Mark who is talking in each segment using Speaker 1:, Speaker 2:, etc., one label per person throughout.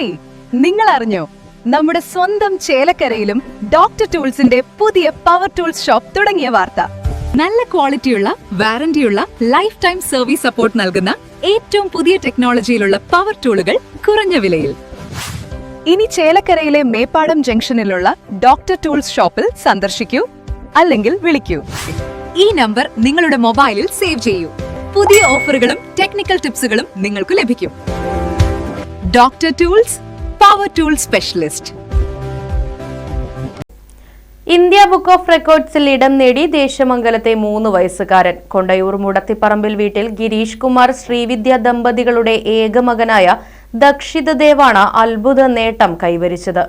Speaker 1: Hey നിങ്ങൾ അറിഞ്ഞോ നമ്മുടെ സ്വന്തം ചേലക്കരയിലും ഡോക്ടർ ടൂൾസിന്റെ പുതിയ പവർ ടൂൾസ് ഷോപ്പ് തുടങ്ങിയ വാർത്ത. നല്ല ക്വാളിറ്റിയുള്ള വാറന്റിയുള്ള ലൈഫ് ടൈം സർവീസ് സപ്പോർട്ട് നൽകുന്ന ഏറ്റവും പുതിയ ടെക്നോളജിയിലുള്ള പവർ ടൂളുകൾ കുറഞ്ഞ വിലയിൽ. ഇനി ചേലക്കരയിലെ മേപ്പാടം ജംഗ്ഷനിലുള്ള ഡോക്ടർ ടൂൾസ് ഷോപ്പിൽ സന്ദർശിക്കൂ അല്ലെങ്കിൽ വിളിക്കൂ. ഈ നമ്പർ നിങ്ങളുടെ മൊബൈലിൽ സേവ് ചെയ്യൂ. പുതിയ ഓഫറുകളും ടെക്നിക്കൽ ടിപ്സുകളും നിങ്ങൾക്ക് ലഭിക്കും. Doctor tools power tool specialist
Speaker 2: India book of റെക്കോർഡ്സിൽ ഇടം നേടി ദേശമംഗലത്തെ മൂന്ന് വയസ്സുകാരൻ. കൊണ്ടയൂർ മുടത്തിപ്പറമ്പിൽ വീട്ടിൽ ഗിരീഷ് കുമാർ ശ്രീവിദ്യ ദമ്പതികളുടെ ഏകമകനായ ദക്ഷിത ദേവാണ് അത്ഭുത നേട്ടം കൈവരിച്ചത്.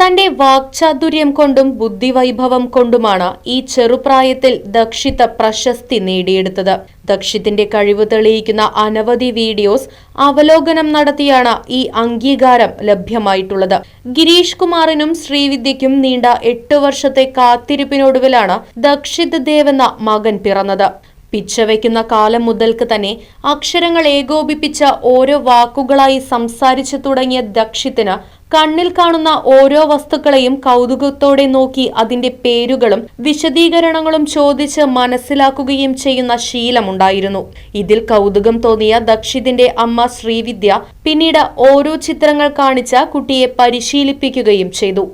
Speaker 2: തന്റെ വാക്ചാതുര്യം കൊണ്ടും ബുദ്ധിവൈഭവം കൊണ്ടുമാണ് ഈ ചെറുപ്രായത്തിൽ ദക്ഷിത പ്രശസ്തി നേടിയെടുത്തത്. ദക്ഷിത്തിന്റെ കഴിവ് തെളിയിക്കുന്ന അനവധി വീഡിയോസ് അവലോകനം നടത്തിയാണ് ഈ അംഗീകാരം ലഭ്യമായിട്ടുള്ളത്. ഗിരീഷ് കുമാറിനും ശ്രീവിദ്യയ്ക്കും നീണ്ട എട്ട് വർഷത്തെ കാത്തിരിപ്പിനൊടുവിലാണ് ദക്ഷിത് ദേവ് എന്ന മകൻ പിറന്നത്. പിച്ചവയ്ക്കുന്ന കാലം മുതൽക്ക് തന്നെ അക്ഷരങ്ങൾ ഏകോപിപ്പിച്ച ഓരോ വാക്കുകളായി സംസാരിച്ചു തുടങ്ങിയ ദക്ഷിത്തിന് കണ്ണിൽ കാണുന്ന ഓരോ വസ്തുക്കളെയും കൗതുകത്തോടെ നോക്കി അതിന്റെ പേരുകളും വിശദീകരണങ്ങളും ചോദിച്ച് മനസ്സിലാക്കുകയും ചെയ്യുന്ന ശീലമുണ്ടായിരുന്നു. ഇതിൽ കൗതുകം തോന്നിയ ദക്ഷിതിന്റെ അമ്മ ശ്രീവിദ്യ പിന്നീട് ഓരോ ചിത്രങ്ങൾ കാണിച്ച കുട്ടിയെ പരിശീലിപ്പിക്കുകയും ചെയ്തു.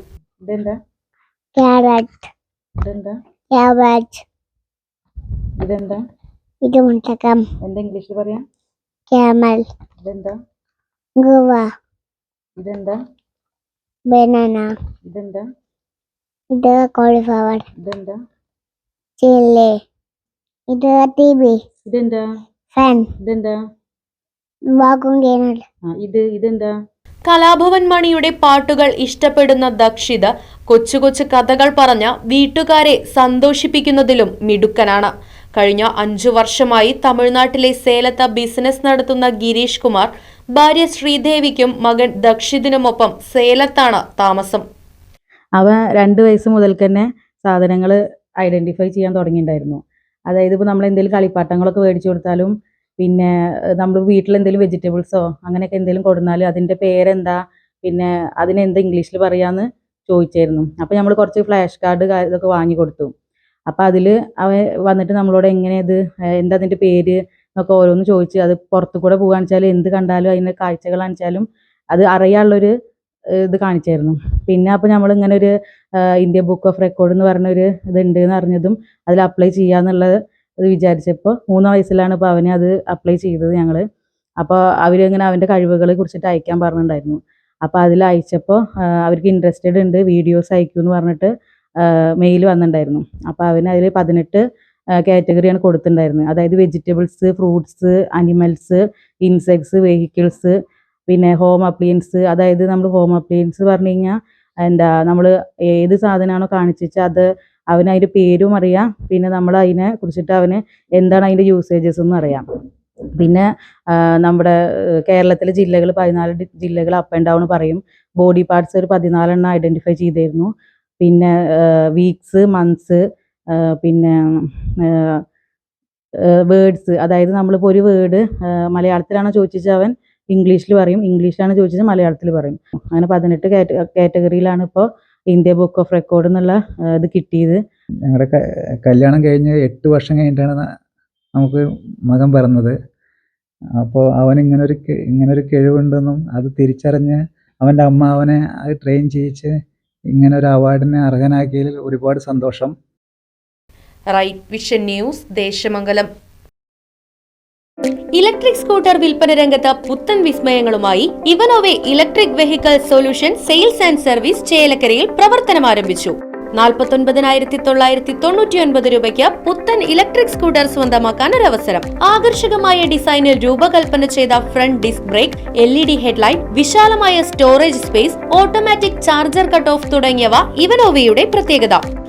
Speaker 3: ഇതെന്താ?
Speaker 4: ഇത് മുട്ടക്കം.
Speaker 3: എന്താ ഇംഗ്ലീഷിൽ പറയാം?
Speaker 4: ക്യാമൽ.
Speaker 3: ഇതെന്താ?
Speaker 4: ഗുവ.
Speaker 3: ഇതെന്താ?
Speaker 4: ബനാന.
Speaker 3: ഇതെന്താ?
Speaker 4: ഇത് കോളിഫ്ലവർ.
Speaker 3: ഇതെന്താ?
Speaker 4: ചില്ലി. ഇത് ടി വി
Speaker 3: ഇതെന്താ?
Speaker 4: ഫാൻ.
Speaker 3: ഇതെന്താ?
Speaker 4: വാക്കും
Speaker 3: ആ ഇത് ഇതെന്താ?
Speaker 2: കലാഭവൻ മണിയുടെ പാട്ടുകൾ ഇഷ്ടപ്പെടുന്ന ദക്ഷിത കൊച്ചു കൊച്ചു കഥകൾ പറഞ്ഞ വീട്ടുകാരെ സന്തോഷിപ്പിക്കുന്നതിലും മിടുക്കനാണ്. കഴിഞ്ഞ അഞ്ചു വർഷമായി തമിഴ്നാട്ടിലെ സേലത്ത് ബിസിനസ് നടത്തുന്ന ഗിരീഷ് കുമാർ ഭാര്യ ശ്രീദേവിക്കും മകൻ ദക്ഷിതിനുമൊപ്പം സേലത്താണ് താമസം.
Speaker 3: അവ രണ്ട് വയസ്സ് മുതൽ തന്നെ സാധനങ്ങൾ ഐഡന്റിഫൈ ചെയ്യാൻ തുടങ്ങിയിട്ടുണ്ടായിരുന്നു. അതായത് ഇപ്പോൾ നമ്മൾ എന്തെങ്കിലും കളിപ്പാട്ടങ്ങളൊക്കെ മേടിച്ചു കൊടുത്താലും പിന്നെ നമ്മൾ വീട്ടിൽ എന്തെങ്കിലും വെജിറ്റബിൾസോ അങ്ങനെയൊക്കെ എന്തെങ്കിലും കൊടുത്താൽ അതിന്റെ പേരെന്താ പിന്നെ അതിനെന്താ ഇംഗ്ലീഷിൽ പറയാമെന്ന് ചോദിച്ചായിരുന്നു. അപ്പോൾ നമ്മൾ കുറച്ച് ഫ്ലാഷ് കാർഡ് ഇതൊക്കെ വാങ്ങി കൊടുത്തു. അപ്പോൾ അതിൽ അവൻ വന്നിട്ട് നമ്മളോട് എങ്ങനെ ഇത് എന്താ അതിന്റെ പേര് എന്നൊക്കെ ഓരോന്ന് ചോദിച്ച് അത് പുറത്തു കൂടെ പോകുകയാണെന്ന് വെച്ചാൽ എന്ത് കണ്ടാലും അതിന്റെ കാഴ്ചകൾ കാണിച്ചാലും അത് അറിയാനുള്ളൊരു ഇത് കാണിച്ചായിരുന്നു. പിന്നെ അപ്പോൾ നമ്മൾ ഇങ്ങനെ ഒരു ഇന്ത്യ ബുക്ക് ഓഫ് റെക്കോർഡ് എന്ന് പറഞ്ഞൊരു ഇതുണ്ട് എന്ന് അറിഞ്ഞതും അതിൽ അപ്ലൈ ചെയ്യാന്നുള്ളത് ഇത് വിചാരിച്ചപ്പോൾ മൂന്ന് വയസ്സിലാണ് ഇപ്പോൾ അവനെ അത് അപ്ലൈ ചെയ്തത് ഞങ്ങൾ അപ്പോൾ അവരിങ്ങനെ അവന്റെ കഴിവുകളെ കുറിച്ചിട്ട് അയക്കാൻ പറഞ്ഞിട്ടുണ്ടായിരുന്നു. അപ്പോൾ അതിൽ അയച്ചപ്പോൾ അവർക്ക് ഇൻട്രസ്റ്റഡ് ഉണ്ട് വീഡിയോസ് അയക്കൂ എന്ന് പറഞ്ഞിട്ട് മെയിൽ വന്നിട്ടുണ്ടായിരുന്നു. അപ്പോൾ അവന് അതിൽ പതിനെട്ട് കാറ്റഗറിയാണ് കൊടുത്തിട്ടുണ്ടായിരുന്നത്. അതായത് vegetables fruits animals insects vehicles പിന്നെ ഹോം അപ്ലിയൻസ് അതായത് നമ്മൾ ഹോം അപ്ലിയൻസ് പറഞ്ഞു കഴിഞ്ഞാൽ എന്താ നമ്മൾ ഏത് സാധനമാണോ കാണിച്ചു വെച്ചാൽ അത് അവന് അതിന്റെ പേരും അറിയാം. പിന്നെ നമ്മൾ അതിനെ കുറിച്ചിട്ട് അവന് എന്താണ് അതിന്റെ യൂസേജസ് എന്നും അറിയാം. പിന്നെ നമ്മുടെ കേരളത്തിലെ ജില്ലകൾ പതിനാല് ജില്ലകൾ അപ്പ് ആൻഡ് ഡൗൺ പറയും. ബോഡി പാർട്സ് ഒരു പതിനാലെണ്ണം ഐഡന്റിഫൈ ചെയ്തിരുന്നു. പിന്നെ വീക്സ് മന്ത്സ് പിന്നെ വേർഡ്സ് അതായത് നമ്മളിപ്പോൾ ഒരു വേർഡ് മലയാളത്തിലാണോ ചോദിച്ചാൽ അവൻ? ഇംഗ്ലീഷിൽ പറയും. ഇംഗ്ലീഷിലാണ് ചോദിച്ചാൽ മലയാളത്തിൽ പറയും. അങ്ങനെ പതിനെട്ട് കാറ്റഗറിയിലാണ് ഇപ്പോൾ ഇന്ത്യ ബുക്ക് ഓഫ് റെക്കോർഡ് എന്നുള്ള ഇത് കിട്ടിയത്.
Speaker 5: ഞങ്ങളുടെ കല്യാണം കഴിഞ്ഞ് എട്ട് വർഷം കഴിഞ്ഞിട്ടാണ് നമുക്ക് മകൻ പറഞ്ഞത് അപ്പോൾ അവൻ ഇങ്ങനൊരു ഇങ്ങനൊരു കഴിവുണ്ടെന്നും അത് തിരിച്ചറിഞ്ഞ് അവന്റെ അമ്മ അവനെ അത് ട്രെയിൻ ചെയ്യിച്ച് ഇങ്ങനെ ഒരു അവാർഡിനെ അർഹനാക്കിയതിൽ ഒരുപാട് സന്തോഷം.
Speaker 2: Right Vision News Desamangalam. Electric scooter വിൽപ്പന രംഗത്ത് പുത്തൻ വിസ്മയങ്ങളുമായി ഇവനോവെ electric vehicle solution sales and service ചേലക്കരയിൽ പ്രവർത്തനം ആരംഭിച്ചു നാൽപ്പത്തൊൻപതിനായിരത്തി തൊള്ളായിരത്തി തൊണ്ണൂറ്റി ഒൻപത് രൂപയ്ക്ക് പുത്തൻ ഇലക്ട്രിക് സ്കൂട്ടർ സ്വന്തമാക്കാൻ ഒരു അവസരം. ആകർഷകമായ ഡിസൈനിൽ രൂപകൽപ്പന ചെയ്ത front disc brake L E D headlight വിശാലമായ storage space automatic charger cut off തുടങ്ങിയവ ഇവനോവയുടെ പ്രത്യേകത.